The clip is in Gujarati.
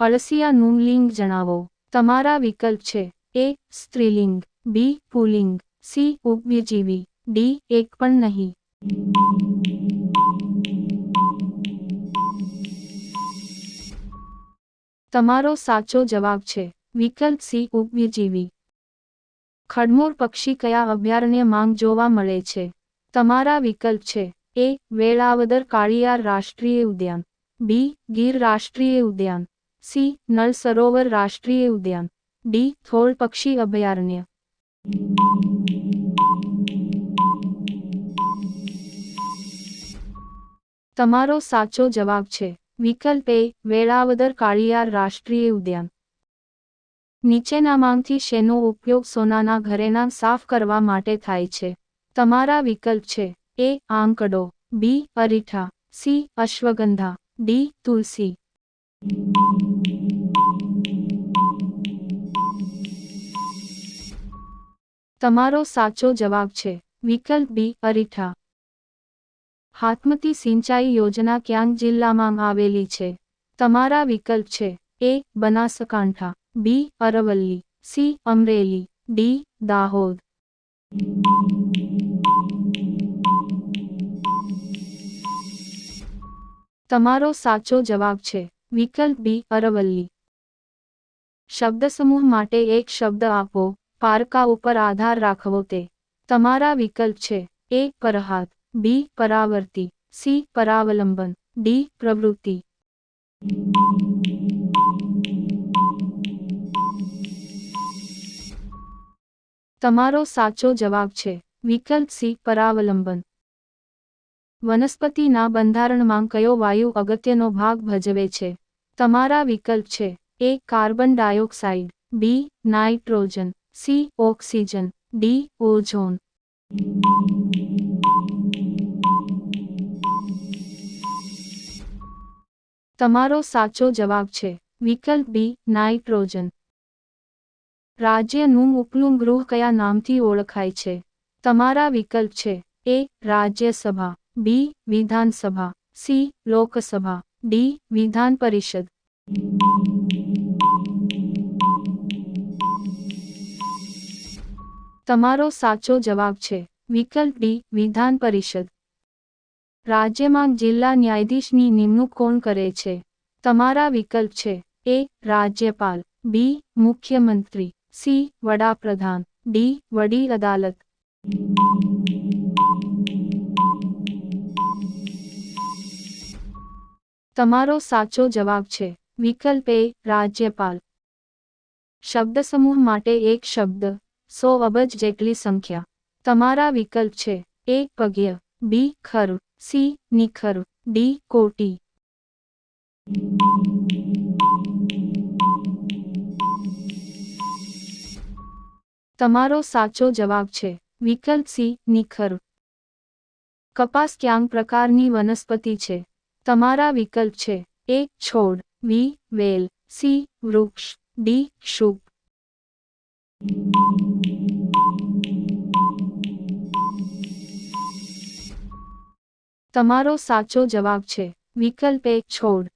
અળસિયાનું લિંગ જણાવો. તમારા વિકલ્પ છે. એ, સ્ત્રીલિંગ. બી, પુલિંગ. સી ઉપજીવી ડી, એક પણ નહીં. તમારો સાચો જવાબ છે. વિકલ્પ સી ઉપજીવી ખડમોર પક્ષી કયા અભયારણ્ય માંગ જોવા મળે છે? તમારા વિકલ્પ છે. એ, વેળાવદર કાળિયાર રાષ્ટ્રીય ઉદ્યાન. બી, ગીર રાષ્ટ્રીય ઉદ્યાન. સી. નળ સરોવર રાષ્ટ્રીય ઉદ્યાન. ડી. થોળ પક્ષી અભયારણ્ય. તમારો સાચો જવાબ છે. વિકલ્પ એ, વેળાવદર કાળિયાર રાષ્ટ્રીય ઉદ્યાન. નીચેનામાંથી શેનો ઉપયોગ સોનાના ઘરેણા સાફ કરવા માટે થાય છે? તમારા વિકલ્પ છે. એ, આંકડો. બી, અરીઠા. સી, અશ્વગંધા. ડી, તુલસી. તમારો સાચો જવાબ છે, વિકલ્પ બી, અરીઠા. હાથમતી સિંચાઈ યોજના ક્યાંક જિલ્લામાં આવેલી છે? તમારા વિકલ્પ છે, A, Banaskantha, B, Aravalli, C, Amreli, D, Dahod. તમારો સાચો જવાબ છે વિકલ્પ બી, અરવલ્લી. શબ્દસમૂહ માટે એક શબ્દ આપો, પારકા ઉપર આધાર રાખવો તે. તમારા વિકલ્પ છે. એ પરહાત બી, પરાવર્તી. સી, પરાવલંબન. ડી, પ્રવૃત્તિ. તમારો સાચો જવાબ છે. વિકલ્પ સી, પરાવલંબન. વનસ્પતિના બંધારણમાં કયો વાયુ અગત્યનો ભાગ ભજવે છે? તમારા વિકલ્પ છે. A carbon dioxide, B, nitrogen, C, oxygen, D, ozone. તમારો સાચો જવાબ છે. વિકલ્પ બી, નાઇટ્રોજન. રાજ્યનું ઉપલું ગૃહ કયા નામથી ઓળખાય છે? તમારા વિકલ્પ છે. એ, રાજ્યસભા. બી, વિધાનસભા. સી, લોકસભા. ડી વિધાન પરિષદ તમારો સાચો જવાબ છે વિકલ્પ ડી વિધાન પરિષદ રાજ્યમાં જિલ્લા ન્યાયાધીશની નિમણૂક કોણ કરે છે? તમારા વિકલ્પ છે, એ, રાજ્યપાલ. બી, મુખ્યમંત્રી. સી, વડાપ્રધાન. ડી, વડી અદાલત. તમારો સાચો જવાબ છે, વિકલ્પ એ, રાજ્યપાલ. શબ્દસમૂહ માટે એક શબ્દ, સો અબજ જેટલી સંખ્યા. તમારા વિકલ્પ છે, એ, પગ્ય. બી, ખર. સી, નિખર. ડી, કોટી. તમારો સાચો જવાબ છે, વિકલ્પ સી, નિખર. કપાસ ક્યાંક પ્રકારની વનસ્પતિ છે તમારા વિકલ્પ છે. એ છોડ. વી વેલ. સી, વૃક્ષ. ડી, શુભ. તમારો સાચો જવાબ છે. વિકલ્પ એ છોડ.